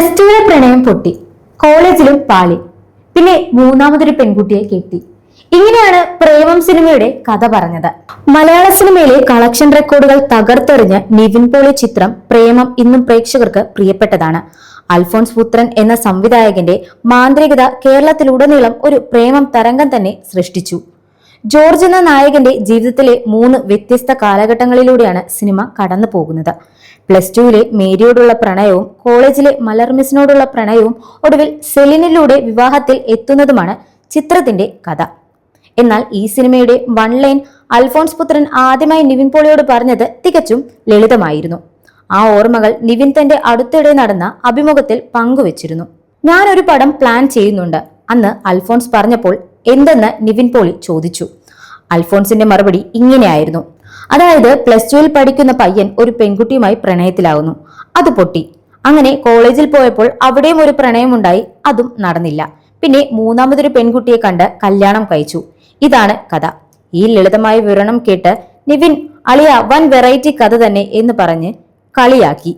Plus ടുവിലെ പ്രണയം പൊട്ടി. കോളേജിലും പാളി. പിന്നെ മൂന്നാമതൊരു പെൺകുട്ടിയെ കെട്ടി. ഇങ്ങനെയാണ് പ്രേമം സിനിമയുടെ കഥ പറഞ്ഞത്. മലയാള സിനിമയിലെ കളക്ഷൻ റെക്കോർഡുകൾ തകർത്തെറിഞ്ഞ നിവിൻ പോളി ചിത്രം പ്രേമം ഇന്നും പ്രേക്ഷകർക്ക് പ്രിയപ്പെട്ടതാണ്. അൽഫോൺസ് പുത്രൻ എന്ന സംവിധായകന്റെ മാന്ത്രികത കേരളത്തിലുടനീളം ഒരു പ്രേമം തരംഗം തന്നെ സൃഷ്ടിച്ചു. ജോർജ് എന്ന നായകന്റെ ജീവിതത്തിലെ മൂന്ന് വ്യത്യസ്ത കാലഘട്ടങ്ങളിലൂടെയാണ് സിനിമ കടന്നു പോകുന്നത്. പ്ലസ് ടുവിലെ മേരിയോടുള്ള പ്രണയവും കോളേജിലെ മലർമിസിനോടുള്ള പ്രണയവും ഒടുവിൽ സെലിനിലൂടെ വിവാഹത്തിൽ എത്തുന്നതുമാണ് ചിത്രത്തിന്റെ കഥ. എന്നാൽ ഈ സിനിമയുടെ വൺ ലൈൻ അൽഫോൺസ് പുത്രൻ ആദ്യമായി നിവിൻ പോളിയോട് പറഞ്ഞത് തികച്ചും ലളിതമായിരുന്നു. ആ ഓർമ്മകൾ നിവിൻ തന്റെ അടുത്തിടെ നടന്ന അഭിമുഖത്തിൽ പങ്കുവച്ചിരുന്നു. ഞാനൊരു പടം പ്ലാൻ ചെയ്യുന്നുണ്ട് അന്ന് അൽഫോൺസ് പറഞ്ഞപ്പോൾ എന്തെന്ന് നിവിൻ പോളി ചോദിച്ചു. അൽഫോൺസിന്റെ മറുപടി ഇങ്ങനെയായിരുന്നു. അതായത് പ്ലസ് ടുവിൽ പഠിക്കുന്ന പയ്യൻ ഒരു പെൺകുട്ടിയുമായി പ്രണയത്തിലാകുന്നു അത് പൊട്ടി. അങ്ങനെ കോളേജിൽ പോയപ്പോൾ അവിടെയും ഒരു പ്രണയമുണ്ടായി അതും നടന്നില്ല. പിന്നെ മൂന്നാമതൊരു പെൺകുട്ടിയെ കണ്ട് കല്യാണം കഴിച്ചു. ഇതാണ് കഥ. ഈ ലളിതമായ വിവരണം കേട്ട് നിവിൻ അളിയ വൻ വെറൈറ്റി കഥ തന്നെ എന്ന് പറഞ്ഞ് കളിയാക്കി.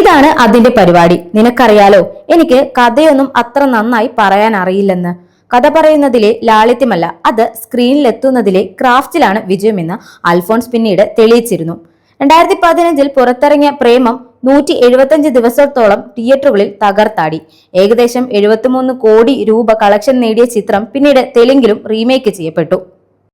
ഇതാണ് അതിന്റെ പരിപാടി. നിനക്കറിയാലോ എനിക്ക് കഥയൊന്നും അത്ര നന്നായി പറയാൻ അറിയില്ലെന്ന് കഥ പറയുന്നതിലെ ലാളിത്യമല്ല അത് സ്ക്രീനിലെത്തുന്നതിലെ ക്രാഫ്റ്റിലാണ് വിജയമെന്ന് അൽഫോൺസ് പിന്നീട് തെളിയിച്ചിരുന്നു. രണ്ടായിരത്തി പതിനഞ്ചിൽ പുറത്തിറങ്ങിയ പ്രേമം നൂറ്റി എഴുപത്തഞ്ച് ദിവസത്തോളം തിയേറ്ററുകളിൽ തകർത്താടി. ഏകദേശം എഴുപത്തിമൂന്ന് കോടി രൂപ കളക്ഷൻ നേടിയ ചിത്രം പിന്നീട് തെലുങ്കിലും റീമേക്ക് ചെയ്യപ്പെട്ടു.